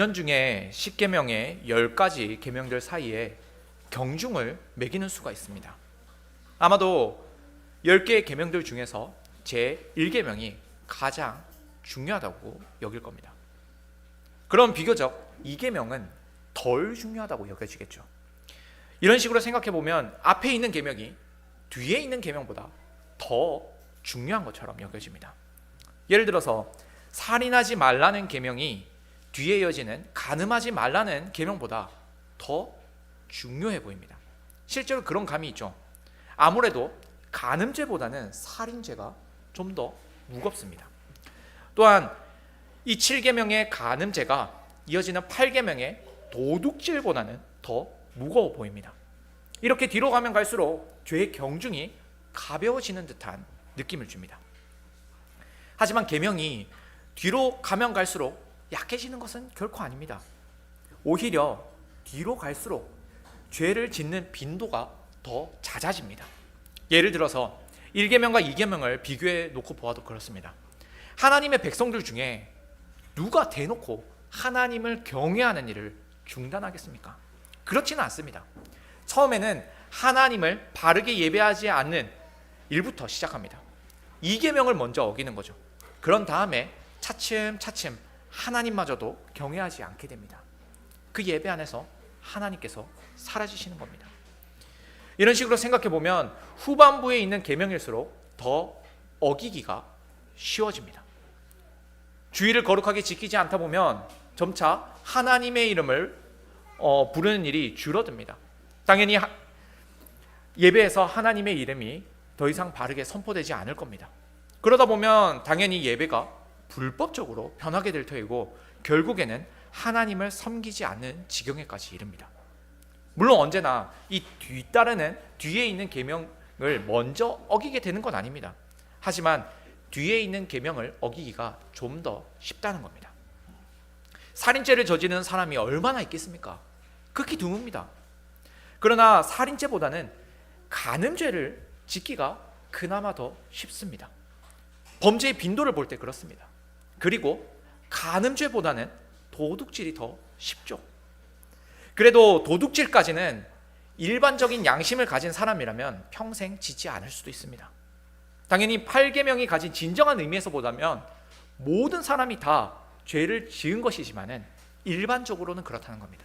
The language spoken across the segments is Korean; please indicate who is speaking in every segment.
Speaker 1: 은연중에 10계명의 10가지 계명들 사이에 경중을 매기는 수가 있습니다. 아마도 10개의 계명들 중에서 제 1계명이 가장 중요하다고 여길 겁니다. 그럼 비교적 2계명은 덜 중요하다고 여겨지겠죠. 이런 식으로 생각해 보면 앞에 있는 계명이 뒤에 있는 계명보다 더 중요한 것처럼 여겨집니다. 예를 들어서 살인하지 말라는 계명이 뒤에 이어지는 간음하지 말라는 계명보다 더 중요해 보입니다. 실제로 그런 감이 있죠. 아무래도 간음죄보다는 살인죄가 좀 더 무겁습니다. 또한 이 7계명의 간음죄가 이어지는 8계명의 도둑질보다는 더 무거워 보입니다. 이렇게 뒤로 가면 갈수록 죄의 경중이 가벼워지는 듯한 느낌을 줍니다. 하지만 계명이 뒤로 가면 갈수록 약해지는 것은 결코 아닙니다. 오히려 뒤로 갈수록 죄를 짓는 빈도가 더 잦아집니다. 예를 들어서 1계명과 2계명을 비교해 놓고 보아도 그렇습니다. 하나님의 백성들 중에 누가 대놓고 하나님을 경외하는 일을 중단하겠습니까? 그렇지는 않습니다. 처음에는 하나님을 바르게 예배하지 않는 일부터 시작합니다. 2계명을 먼저 어기는 거죠. 그런 다음에 차츰 차츰 하나님마저도 경외하지 않게 됩니다. 그 예배 안에서 하나님께서 사라지시는 겁니다. 이런 식으로 생각해 보면 후반부에 있는 계명일수록 더 어기기가 쉬워집니다. 주의를 거룩하게 지키지 않다 보면 점차 하나님의 이름을 어, 부르는 일이 줄어듭니다. 당연히 하, 예배에서 하나님의 이름이 더 이상 바르게 선포되지 않을 겁니다. 그러다 보면 당연히 예배가 불법적으로 변하게 될 터이고 결국에는 하나님을 섬기지 않는 지경에까지 이릅니다. 물론 언제나 이 뒤따르는 뒤에 있는 계명을 먼저 어기게 되는 건 아닙니다. 하지만 뒤에 있는 계명을 어기기가 좀 더 쉽다는 겁니다. 살인죄를 저지르는 사람이 얼마나 있겠습니까? 극히 드뭅니다. 그러나 살인죄보다는 간음죄를 짓기가 그나마 더 쉽습니다. 범죄의 빈도를 볼 때 그렇습니다. 그리고 간음죄보다는 도둑질이 더 쉽죠. 그래도 도둑질까지는 일반적인 양심을 가진 사람이라면 평생 짓지 않을 수도 있습니다. 당연히 8계명이 가진 진정한 의미에서 보자면 모든 사람이 다 죄를 지은 것이지만은 일반적으로는 그렇다는 겁니다.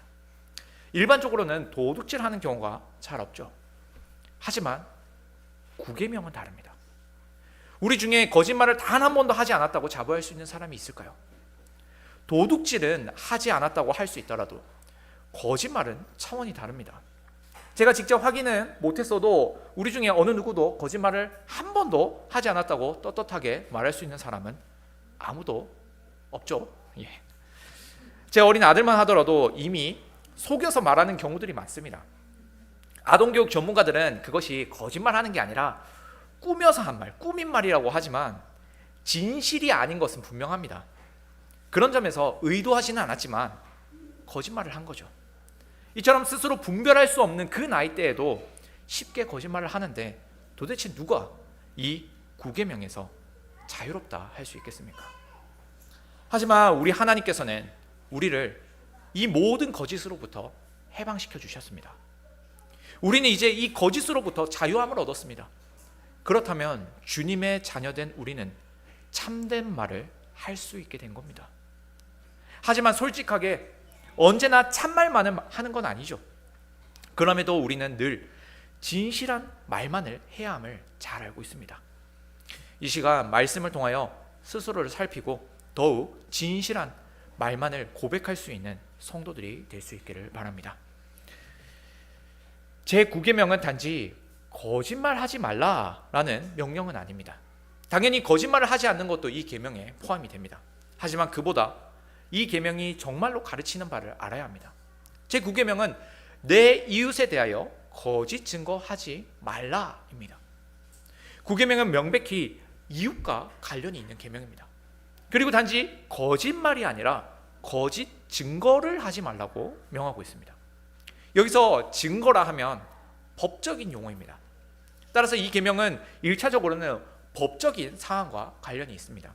Speaker 1: 일반적으로는 도둑질하는 경우가 잘 없죠. 하지만 9계명은 다릅니다. 우리 중에 거짓말을 단 한 번도 하지 않았다고 자부할 수 있는 사람이 있을까요? 도둑질은 하지 않았다고 할 수 있더라도 거짓말은 차원이 다릅니다. 제가 직접 확인은 못했어도 우리 중에 어느 누구도 거짓말을 한 번도 하지 않았다고 떳떳하게 말할 수 있는 사람은 아무도 없죠. 예. 제 어린 아들만 하더라도 이미 속여서 말하는 경우들이 많습니다. 아동교육 전문가들은 그것이 거짓말하는 게 아니라 꾸며서 한 말, 꾸민 말이라고 하지만 진실이 아닌 것은 분명합니다. 그런 점에서 의도하지는 않았지만 거짓말을 한 거죠. 이처럼 스스로 분별할 수 없는 그 나이 대에도 쉽게 거짓말을 하는데 도대체 누가 이 구계명에서 자유롭다 할 수 있겠습니까? 하지만 우리 하나님께서는 우리를 이 모든 거짓으로부터 해방시켜 주셨습니다. 우리는 이제 이 거짓으로부터 자유함을 얻었습니다. 그렇다면 주님의 자녀된 우리는 참된 말을 할 수 있게 된 겁니다. 하지만 솔직하게 언제나 참말만을 하는 건 아니죠. 그럼에도 우리는 늘 진실한 말만을 해야 함을 잘 알고 있습니다. 이 시간 말씀을 통하여 스스로를 살피고 더욱 진실한 말만을 고백할 수 있는 성도들이 될 수 있기를 바랍니다. 제 9계명은 단지 거짓말하지 말라라는 명령은 아닙니다. 당연히 거짓말을 하지 않는 것도 이 계명에 포함이 됩니다. 하지만 그보다 이 계명이 정말로 가르치는 바를 알아야 합니다. 제 9계명은 내 이웃에 대하여 거짓 증거하지 말라입니다. 9계명은 명백히 이웃과 관련이 있는 계명입니다. 그리고 단지 거짓말이 아니라 거짓 증거를 하지 말라고 명하고 있습니다. 여기서 증거라 하면 법적인 용어입니다. 따라서 이 계명은 1차적으로는 법적인 사항과 관련이 있습니다.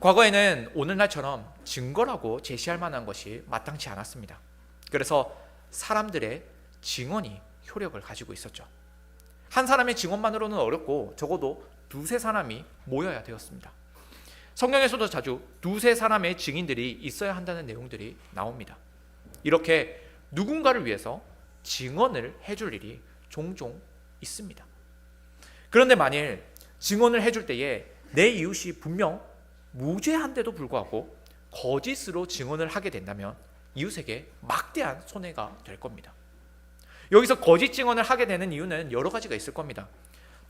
Speaker 1: 과거에는 오늘날처럼 증거라고 제시할 만한 것이 마땅치 않았습니다. 그래서 사람들의 증언이 효력을 가지고 있었죠. 한 사람의 증언만으로는 어렵고 적어도 두세 사람이 모여야 되었습니다. 성경에서도 자주 두세 사람의 증인들이 있어야 한다는 내용들이 나옵니다. 이렇게 누군가를 위해서 증언을 해줄 일이 종종 있습니다. 그런데 만일 증언을 해줄 때에 내 이웃이 분명 무죄한데도 불구하고 거짓으로 증언을 하게 된다면 이웃에게 막대한 손해가 될 겁니다. 여기서 거짓 증언을 하게 되는 이유는 여러 가지가 있을 겁니다.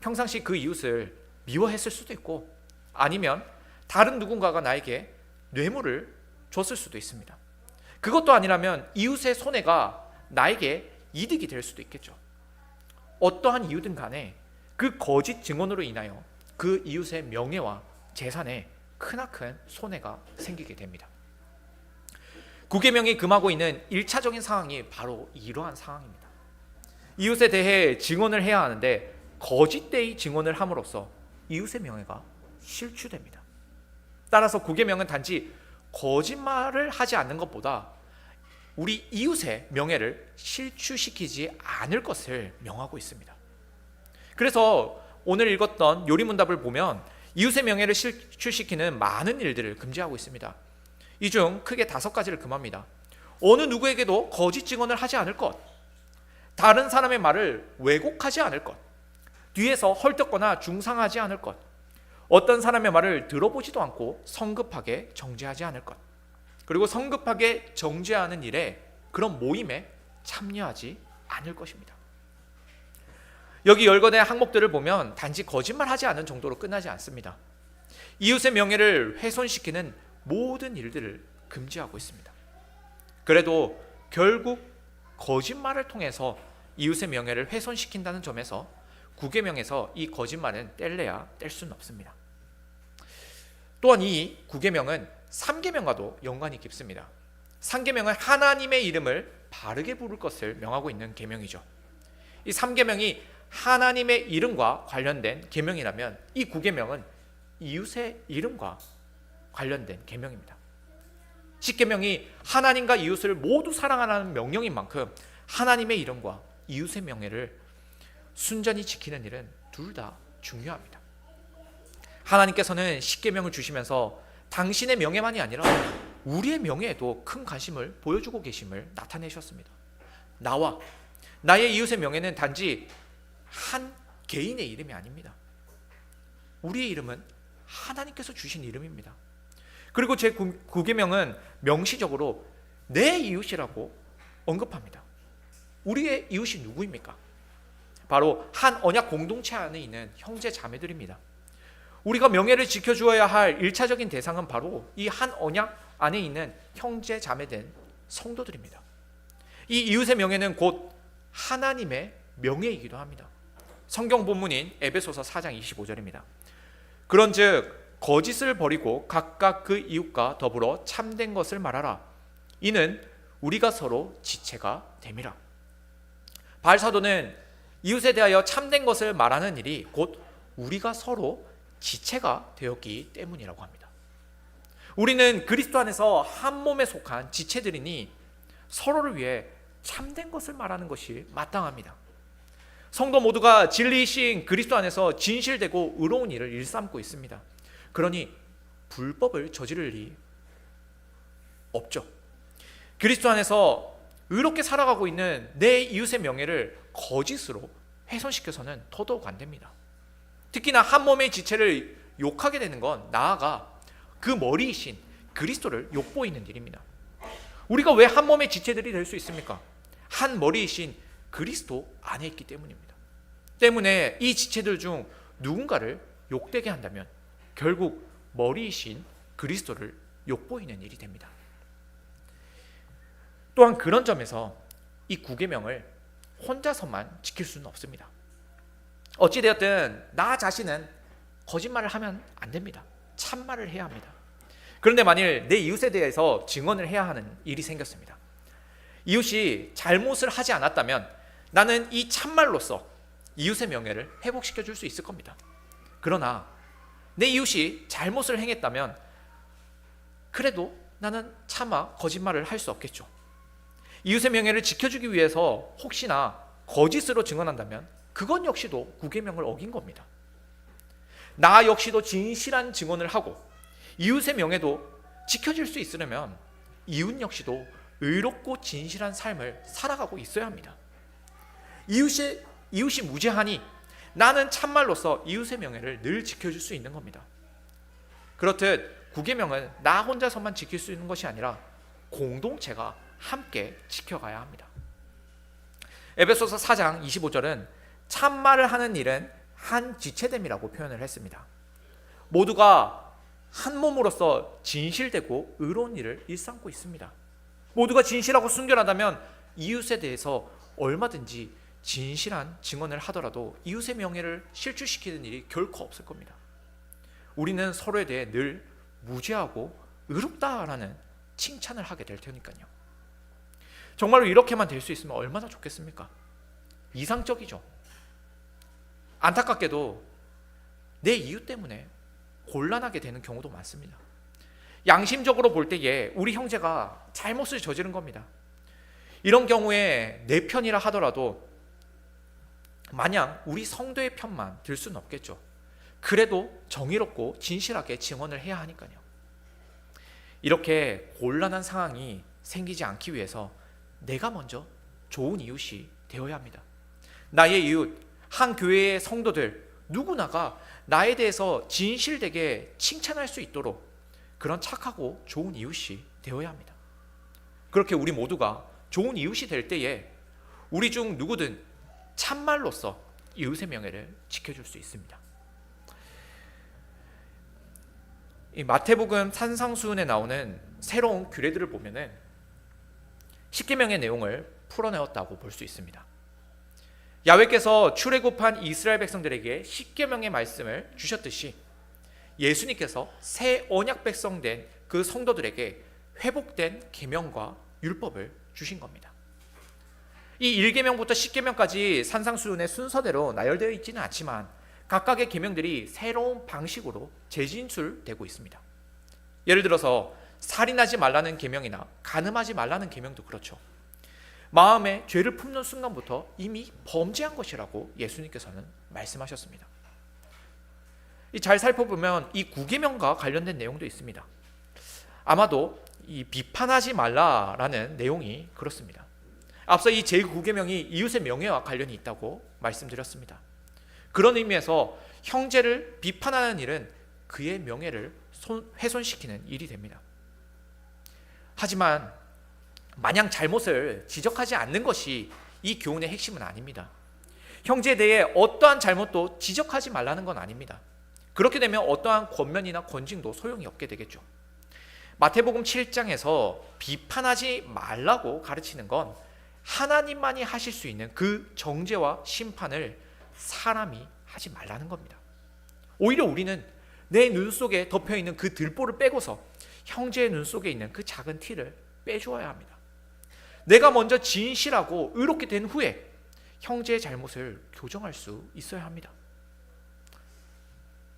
Speaker 1: 평상시 그 이웃을 미워했을 수도 있고 아니면 다른 누군가가 나에게 뇌물을 줬을 수도 있습니다. 그것도 아니라면 이웃의 손해가 나에게 이득이 될 수도 있겠죠. 어떠한 이유든 간에 그 거짓 증언으로 인하여 그 이웃의 명예와 재산에 크나큰 손해가 생기게 됩니다. 구계명이 금하고 있는 1차적인 상황이 바로 이러한 상황입니다. 이웃에 대해 증언을 해야 하는데 거짓되이 증언을 함으로써 이웃의 명예가 실추됩니다. 따라서 구계명은 단지 거짓말을 하지 않는 것보다 우리 이웃의 명예를 실추시키지 않을 것을 명하고 있습니다. 그래서 오늘 읽었던 요리문답을 보면 이웃의 명예를 실추시키는 많은 일들을 금지하고 있습니다. 이 중 크게 다섯 가지를 금합니다. 어느 누구에게도 거짓 증언을 하지 않을 것, 다른 사람의 말을 왜곡하지 않을 것, 뒤에서 헐뜯거나 중상하지 않을 것, 어떤 사람의 말을 들어보지도 않고 성급하게 정죄하지 않을 것, 그리고 성급하게 정죄하는 일에 그런 모임에 참여하지 않을 것입니다. 여기 열거된 항목들을 보면 단지 거짓말하지 않은 정도로 끝나지 않습니다. 이웃의 명예를 훼손시키는 모든 일들을 금지하고 있습니다. 그래도 결국 거짓말을 통해서 이웃의 명예를 훼손시킨다는 점에서 구계명에서 이 거짓말은 뗄래야 뗄 수는 없습니다. 또한 이 구계명은 삼계명과도 연관이 깊습니다. 삼계명은 하나님의 이름을 바르게 부를 것을 명하고 있는 계명이죠. 이 삼계명이 하나님의 이름과 관련된 계명이라면 이 구계명은 이웃의 이름과 관련된 계명입니다. 십계명이 하나님과 이웃을 모두 사랑하라는 명령인 만큼 하나님의 이름과 이웃의 명예를 순전히 지키는 일은 둘 다 중요합니다. 하나님께서는 십계명을 주시면서 당신의 명예만이 아니라 우리의 명예에도 큰 관심을 보여주고 계심을 나타내셨습니다. 나와 나의 이웃의 명예는 단지 한 개인의 이름이 아닙니다. 우리의 이름은 하나님께서 주신 이름입니다. 그리고 제 구계명은 명시적으로 내 이웃이라고 언급합니다. 우리의 이웃이 누구입니까? 바로 한 언약 공동체 안에 있는 형제 자매들입니다. 우리가 명예를 지켜주어야 할 1차적인 대상은 바로 이 한 언약 안에 있는 형제 자매된 성도들입니다. 이 이웃의 명예는 곧 하나님의 명예이기도 합니다. 성경 본문인 에베소서 4장 25절입니다. 그런즉 거짓을 버리고 각각 그 이웃과 더불어 참된 것을 말하라. 이는 우리가 서로 지체가 됨이라. 바알 사도는 이웃에 대하여 참된 것을 말하는 일이 곧 우리가 서로 지체가 되었기 때문이라고 합니다. 우리는 그리스도 안에서 한 몸에 속한 지체들이니 서로를 위해 참된 것을 말하는 것이 마땅합니다. 성도 모두가 진리이신 그리스도 안에서 진실되고 의로운 일을 일삼고 있습니다. 그러니 불법을 저지를 리 없죠. 그리스도 안에서 의롭게 살아가고 있는 내 이웃의 명예를 거짓으로 훼손시켜서는 더더욱 안 됩니다. 특히나 한 몸의 지체를 욕하게 되는 건 나아가 그 머리이신 그리스도를 욕보이는 일입니다. 우리가 왜 한 몸의 지체들이 될 수 있습니까? 한 머리이신 그리스도 안에 있기 때문입니다. 때문에 이 지체들 중 누군가를 욕되게 한다면 결국 머리이신 그리스도를 욕보이는 일이 됩니다. 또한 그런 점에서 이 구계명을 혼자서만 지킬 수는 없습니다. 어찌 되었든 나 자신은 거짓말을 하면 안 됩니다. 참말을 해야 합니다. 그런데 만일 내 이웃에 대해서 증언을 해야 하는 일이 생겼습니다. 이웃이 잘못을 하지 않았다면 나는 이 참말로서 이웃의 명예를 회복시켜 줄 수 있을 겁니다. 그러나 내 이웃이 잘못을 행했다면 그래도 나는 차마 거짓말을 할 수 없겠죠. 이웃의 명예를 지켜주기 위해서 혹시나 거짓으로 증언한다면 그건 역시도 구계명을 어긴 겁니다. 나 역시도 진실한 증언을 하고 이웃의 명예도 지켜질 수 있으려면 이웃 역시도 의롭고 진실한 삶을 살아가고 있어야 합니다. 이웃이 이웃이 무죄하니 나는 참말로서 이웃의 명예를 늘 지켜줄 수 있는 겁니다. 그렇듯 구계명은 나 혼자서만 지킬 수 있는 것이 아니라 공동체가 함께 지켜가야 합니다. 에베소서 4장 25절은 참말을 하는 일은 한 지체됨이라고 표현을 했습니다. 모두가 한 몸으로서 진실되고 의로운 일을 일삼고 있습니다. 모두가 진실하고 순결하다면 이웃에 대해서 얼마든지 진실한 증언을 하더라도 이웃의 명예를 실추시키는 일이 결코 없을 겁니다. 우리는 서로에 대해 늘 무죄하고 의롭다라는 칭찬을 하게 될 테니까요. 정말로 이렇게만 될 수 있으면 얼마나 좋겠습니까? 이상적이죠. 안타깝게도 내 이유 때문에 곤란하게 되는 경우도 많습니다. 양심적으로 볼 때에 우리 형제가 잘못을 저지른 겁니다. 이런 경우에 내 편이라 하더라도 마냥 우리 성도의 편만 들 수는 없겠죠. 그래도 정의롭고 진실하게 증언을 해야 하니까요. 이렇게 곤란한 상황이 생기지 않기 위해서 내가 먼저 좋은 이웃이 되어야 합니다. 나의 이웃, 한 교회의 성도들 누구나가 나에 대해서 진실되게 칭찬할 수 있도록 그런 착하고 좋은 이웃이 되어야 합니다. 그렇게 우리 모두가 좋은 이웃이 될 때에 우리 중 누구든 참말로서 이웃의 명예를 지켜줄 수 있습니다. 이 마태복음 산상수훈에 나오는 새로운 규례들을 보면은 십계명의 내용을 풀어내었다고 볼 수 있습니다. 야훼께서 출애굽한 이스라엘 백성들에게 십계명의 말씀을 주셨듯이 예수님께서 새 언약 백성된 그 성도들에게 회복된 계명과 율법을 주신 겁니다. 이 1계명부터 10계명까지 산상수훈의 순서대로 나열되어 있지는 않지만 각각의 계명들이 새로운 방식으로 재진술되고 있습니다. 예를 들어서 살인하지 말라는 계명이나 간음하지 말라는 계명도 그렇죠. 마음에 죄를 품는 순간부터 이미 범죄한 것이라고 예수님께서는 말씀하셨습니다. 잘 살펴보면 이 구계명과 관련된 내용도 있습니다. 아마도 이 비판하지 말라라는 내용이 그렇습니다. 앞서 이 제9계명이 이웃의 명예와 관련이 있다고 말씀드렸습니다. 그런 의미에서 형제를 비판하는 일은 그의 명예를 훼손시키는 일이 됩니다. 하지만 마냥 잘못을 지적하지 않는 것이 이 교훈의 핵심은 아닙니다. 형제에 대해 어떠한 잘못도 지적하지 말라는 건 아닙니다. 그렇게 되면 어떠한 권면이나 권징도 소용이 없게 되겠죠. 마태복음 7장에서 비판하지 말라고 가르치는 건 하나님만이 하실 수 있는 그 정죄와 심판을 사람이 하지 말라는 겁니다. 오히려 우리는 내 눈 속에 덮여 있는 그 들보를 빼고서 형제의 눈 속에 있는 그 작은 티를 빼주어야 합니다. 내가 먼저 진실하고 의롭게 된 후에 형제의 잘못을 교정할 수 있어야 합니다.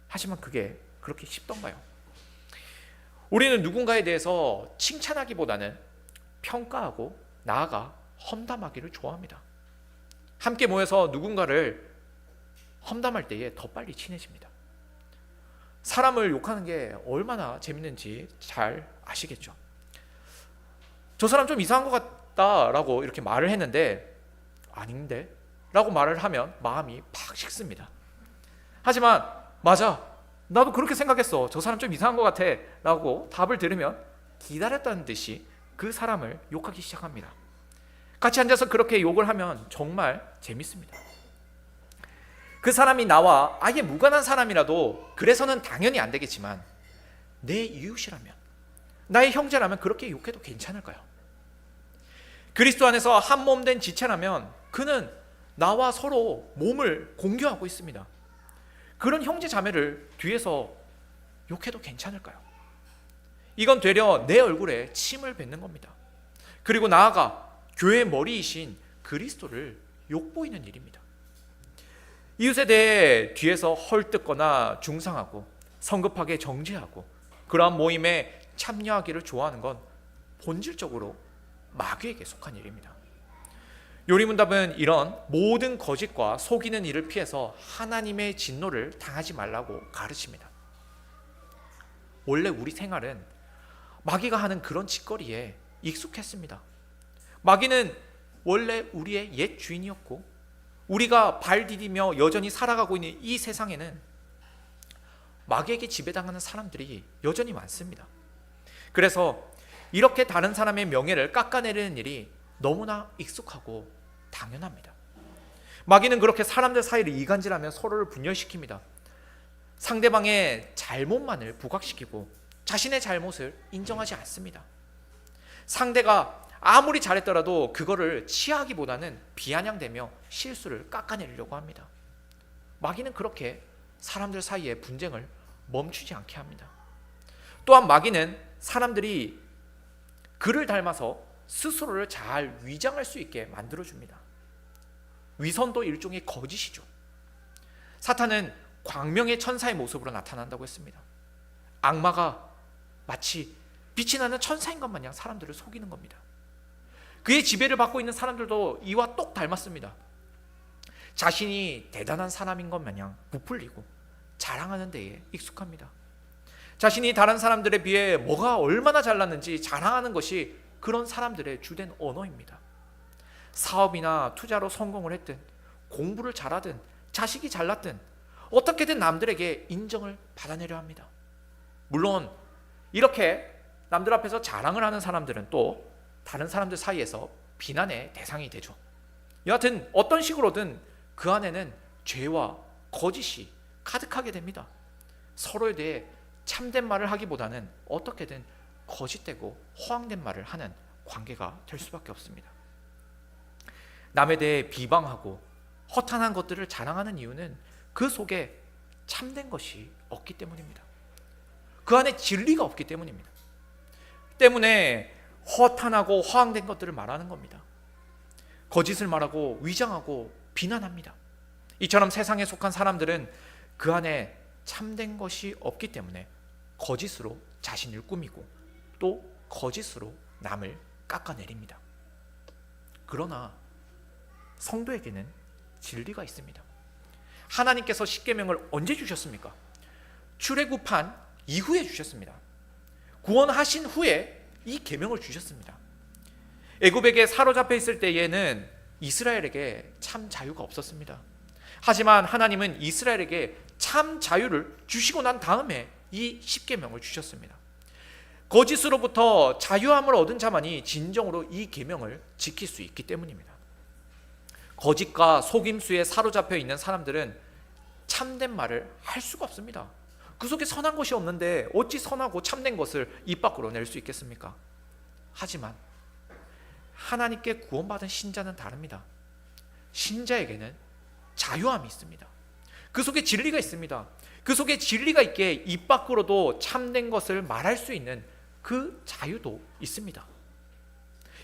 Speaker 1: 하지만 그게 그렇게 쉽던가요? 우리는 누군가에 대해서 칭찬하기보다는 평가하고 나아가 험담하기를 좋아합니다. 함께 모여서 누군가를 험담할 때에 더 빨리 친해집니다. 사람을 욕하는 게 얼마나 재밌는지 잘 아시겠죠? 저 사람 좀 이상한 것 같 다라고 이렇게 말을 했는데 아닌데? 라고 말을 하면 마음이 팍 식습니다. 하지만 맞아. 나도 그렇게 생각했어. 저 사람 좀 이상한 것 같아. 라고 답을 들으면 기다렸다는 듯이 그 사람을 욕하기 시작합니다. 같이 앉아서 그렇게 욕을 하면 정말 재밌습니다. 그 사람이 나와 아예 무관한 사람이라도 그래서는 당연히 안 되겠지만 내 이웃이라면 나의 형제라면 그렇게 욕해도 괜찮을까요? 그리스도 안에서 한 몸 된 지체라면 그는 나와 서로 몸을 공유하고 있습니다. 그런 형제 자매를 뒤에서 욕해도 괜찮을까요? 이건 되려 내 얼굴에 침을 뱉는 겁니다. 그리고 나아가 교회 머리이신 그리스도를 욕보이는 일입니다. 이웃에 대해 뒤에서 헐뜯거나 중상하고 성급하게 정죄하고 그러한 모임에 참여하기를 좋아하는 건 본질적으로 마귀에게 속한 일입니다. 요리문답은 이런 모든 거짓과 속이는 일을 피해서 하나님의 진노를 당하지 말라고 가르칩니다. 원래 우리 생활은 마귀가 하는 그런 짓거리에 익숙했습니다. 마귀는 원래 우리의 옛 주인이었고 우리가 발 디디며 여전히 살아가고 있는 이 세상에는 마귀에게 지배당하는 사람들이 여전히 많습니다. 그래서 이렇게 다른 사람의 명예를 깎아내리는 일이 너무나 익숙하고 당연합니다. 마귀는 그렇게 사람들 사이를 이간질하며 서로를 분열시킵니다. 상대방의 잘못만을 부각시키고 자신의 잘못을 인정하지 않습니다. 상대가 아무리 잘했더라도 그거를 치하기보다는 비아냥대며 실수를 깎아내리려고 합니다. 마귀는 그렇게 사람들 사이의 분쟁을 멈추지 않게 합니다. 또한 마귀는 사람들이 그를 닮아서 스스로를 잘 위장할 수 있게 만들어 줍니다. 위선도 일종의 거짓이죠. 사탄은 광명의 천사의 모습으로 나타난다고 했습니다. 악마가 마치 빛이 나는 천사인 것 마냥 사람들을 속이는 겁니다. 그의 지배를 받고 있는 사람들도 이와 똑 닮았습니다. 자신이 대단한 사람인 것 마냥 부풀리고 자랑하는 데에 익숙합니다. 자신이 다른 사람들에 비해 뭐가 얼마나 잘났는지 자랑하는 것이 그런 사람들의 주된 언어입니다. 사업이나 투자로 성공을 했든 공부를 잘하든 자식이 잘났든 어떻게든 남들에게 인정을 받아내려 합니다. 물론 이렇게 남들 앞에서 자랑을 하는 사람들은 또 다른 사람들 사이에서 비난의 대상이 되죠. 여하튼 어떤 식으로든 그 안에는 죄와 거짓이 가득하게 됩니다. 서로에 대해 참된 말을 하기보다는 어떻게든 거짓되고 허황된 말을 하는 관계가 될 수밖에 없습니다. 남에 대해 비방하고 허탄한 것들을 자랑하는 이유는 그 속에 참된 것이 없기 때문입니다. 그 안에 진리가 없기 때문입니다. 때문에 허탄하고 허황된 것들을 말하는 겁니다. 거짓을 말하고 위장하고 비난합니다. 이처럼 세상에 속한 사람들은 그 안에 참된 것이 없기 때문에 거짓으로 자신을 꾸미고 또 거짓으로 남을 깎아내립니다. 그러나 성도에게는 진리가 있습니다. 하나님께서 십계명을 언제 주셨습니까? 출애굽한 이후에 주셨습니다. 구원하신 후에 이 계명을 주셨습니다. 애굽에게 사로잡혀 있을 때에는 이스라엘에게 참 자유가 없었습니다. 하지만 하나님은 이스라엘에게 참 자유를 주시고 난 다음에 이 십계명을 주셨습니다. 거짓으로부터 자유함을 얻은 자만이 진정으로 이 계명을 지킬 수 있기 때문입니다. 거짓과 속임수에 사로잡혀 있는 사람들은 참된 말을 할 수가 없습니다. 그 속에 선한 것이 없는데 어찌 선하고 참된 것을 입 밖으로 낼 수 있겠습니까? 하지만 하나님께 구원받은 신자는 다릅니다. 신자에게는 자유함이 있습니다. 그 속에 진리가 있습니다. 그 속에 진리가 있게 입 밖으로도 참된 것을 말할 수 있는 그 자유도 있습니다.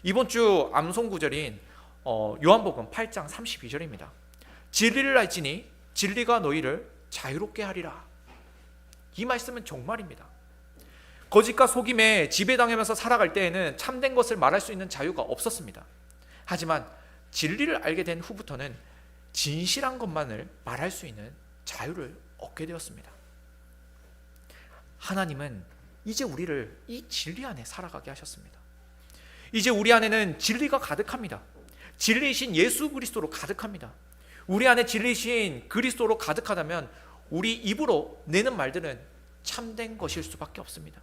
Speaker 1: 이번 주 암송 구절인 어, 요한복음 8장 32절입니다. 진리를 알지니 진리가 너희를 자유롭게 하리라. 이 말씀은 정말입니다. 거짓과 속임에 지배당하면서 살아갈 때에는 참된 것을 말할 수 있는 자유가 없었습니다. 하지만 진리를 알게 된 후부터는 진실한 것만을 말할 수 있는 자유를 얻게 되었습니다. 하나님은 이제 우리를 이 진리 안에 살아가게 하셨습니다. 이제 우리 안에는 진리가 가득합니다. 진리이신 예수 그리스도로 가득합니다. 우리 안에 진리이신 그리스도로 가득하다면 우리 입으로 내는 말들은 참된 것일 수밖에 없습니다.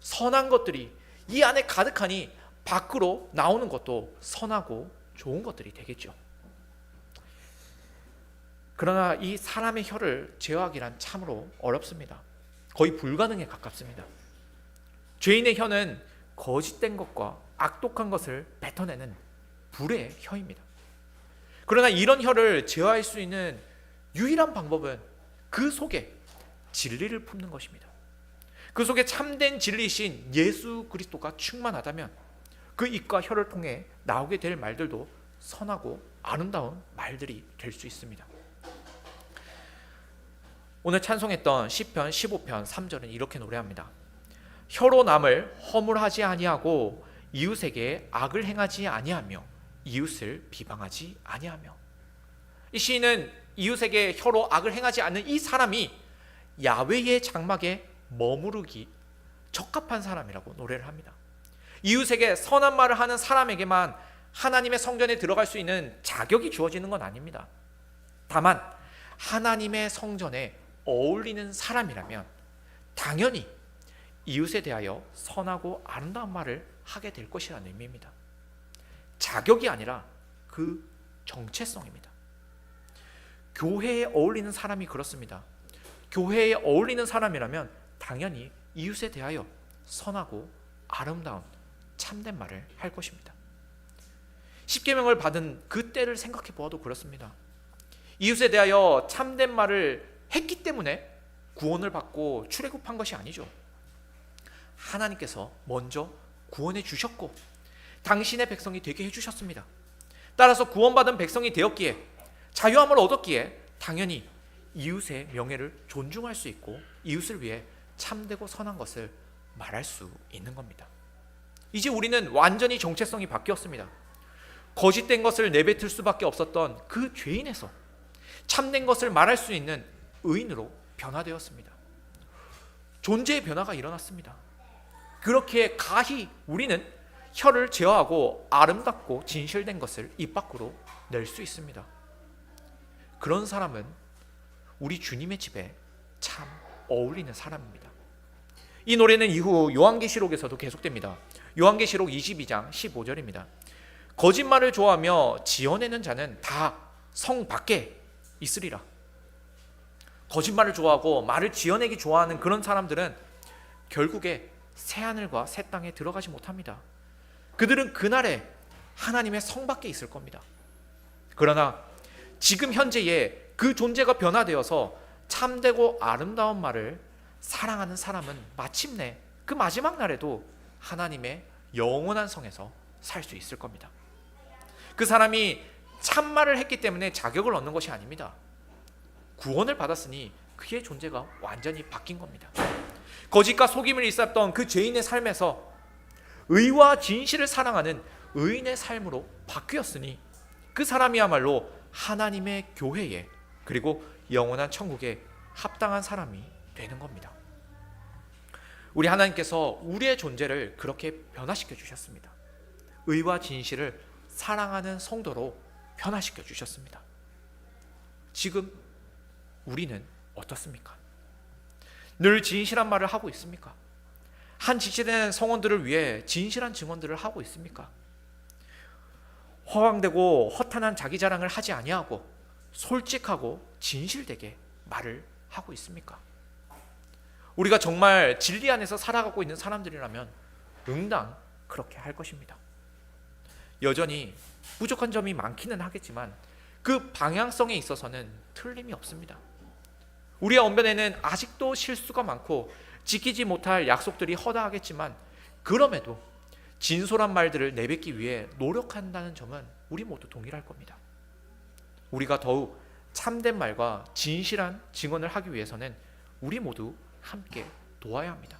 Speaker 1: 선한 것들이 이 안에 가득하니 밖으로 나오는 것도 선하고 좋은 것들이 되겠죠. 그러나 이 사람의 혀를 제어하기란 참으로 어렵습니다. 거의 불가능에 가깝습니다. 죄인의 혀는 거짓된 것과 악독한 것을 뱉어내는 불의 혀입니다. 그러나 이런 혀를 제어할 수 있는 유일한 방법은 그 속에 진리를 품는 것입니다. 그 속에 참된 진리신 예수 그리스도가 충만하다면 그 입과 혀를 통해 나오게 될 말들도 선하고 아름다운 말들이 될 수 있습니다. 오늘 찬송했던 시편 15편 3절은 이렇게 노래합니다. 혀로 남을 허물하지 아니하고 이웃에게 악을 행하지 아니하며 이웃을 비방하지 아니하며 이 시인은 이웃에게 혀로 악을 행하지 않는 이 사람이 야외의 장막에 머무르기 적합한 사람이라고 노래를 합니다. 이웃에게 선한 말을 하는 사람에게만 하나님의 성전에 들어갈 수 있는 자격이 주어지는 건 아닙니다. 다만 하나님의 성전에 어울리는 사람이라면 당연히 이웃에 대하여 선하고 아름다운 말을 하게 될 것이라는 의미입니다. 자격이 아니라 그 정체성입니다. 교회에 어울리는 사람이 그렇습니다. 교회에 어울리는 사람이라면 당연히 이웃에 대하여 선하고 아름다운 참된 말을 할 것입니다. 십계명을 받은 그 때를 생각해 보아도 그렇습니다. 이웃에 대하여 참된 말을 했기 때문에 구원을 받고 출애굽한 것이 아니죠. 하나님께서 먼저 구원해 주셨고 당신의 백성이 되게 해 주셨습니다. 따라서 구원받은 백성이 되었기에 자유함을 얻었기에 당연히 이웃의 명예를 존중할 수 있고 이웃을 위해 참되고 선한 것을 말할 수 있는 겁니다. 이제 우리는 완전히 정체성이 바뀌었습니다. 거짓된 것을 내뱉을 수밖에 없었던 그 죄인에서 참된 것을 말할 수 있는 의인으로 변화되었습니다. 존재의 변화가 일어났습니다. 그렇게 가히 우리는 혀를 제어하고 아름답고 진실된 것을 입 밖으로 낼 수 있습니다. 그런 사람은 우리 주님의 집에 참 어울리는 사람입니다. 이 노래는 이후 요한계시록에서도 계속됩니다. 요한계시록 22장 15절입니다. 거짓말을 좋아하며 지어내는 자는 다 성 밖에 있으리라. 거짓말을 좋아하고 말을 지어내기 좋아하는 그런 사람들은 결국에 새 하늘과 새 땅에 들어가지 못합니다. 그들은 그날에 하나님의 성 밖에 있을 겁니다. 그러나 지금 현재의 그 존재가 변화되어서 참되고 아름다운 말을 사랑하는 사람은 마침내 그 마지막 날에도 하나님의 영원한 성에서 살 수 있을 겁니다. 그 사람이 참말을 했기 때문에 자격을 얻는 것이 아닙니다. 구원을 받았으니 그의 존재가 완전히 바뀐 겁니다. 거짓과 속임을 일삼던 그 죄인의 삶에서 의와 진실을 사랑하는 의인의 삶으로 바뀌었으니 그 사람이야말로 하나님의 교회에 그리고 영원한 천국에 합당한 사람이 되는 겁니다. 우리 하나님께서 우리의 존재를 그렇게 변화시켜 주셨습니다. 의와 진실을 사랑하는 성도로 변화시켜 주셨습니다. 지금 우리는 어떻습니까? 늘 진실한 말을 하고 있습니까? 한 지체된 성원들을 위해 진실한 증언들을 하고 있습니까? 허황되고 허탄한 자기 자랑을 하지 아니하고 솔직하고 진실되게 말을 하고 있습니까? 우리가 정말 진리 안에서 살아가고 있는 사람들이라면 응당 그렇게 할 것입니다. 여전히 부족한 점이 많기는 하겠지만 그 방향성에 있어서는 틀림이 없습니다. 우리의 언변에는 아직도 실수가 많고 지키지 못할 약속들이 허다하겠지만 그럼에도 진솔한 말들을 내뱉기 위해 노력한다는 점은 우리 모두 동일할 겁니다. 우리가 더욱 참된 말과 진실한 증언을 하기 위해서는 우리 모두 함께 도와야 합니다.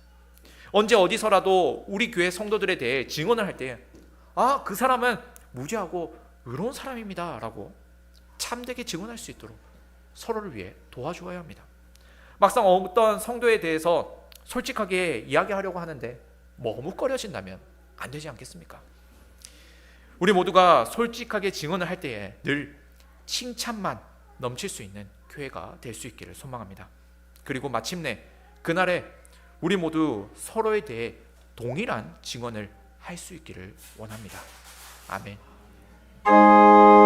Speaker 1: 언제 어디서라도 우리 교회 성도들에 대해 증언을 할 때, 아, 그 사람은 무지하고 의로운 사람입니다 라고 참되게 증언할 수 있도록 서로를 위해 도와주어야 합니다. 막상 어떤 성도에 대해서 솔직하게 이야기하려고 하는데 머뭇거려진다면 안 되지 않겠습니까? 우리 모두가 솔직하게 증언을 할 때에 늘 칭찬만 넘칠 수 있는 교회가 될 수 있기를 소망합니다. 그리고 마침내 그날에 우리 모두 서로에 대해 동일한 증언을 할 수 있기를 원합니다. 아멘.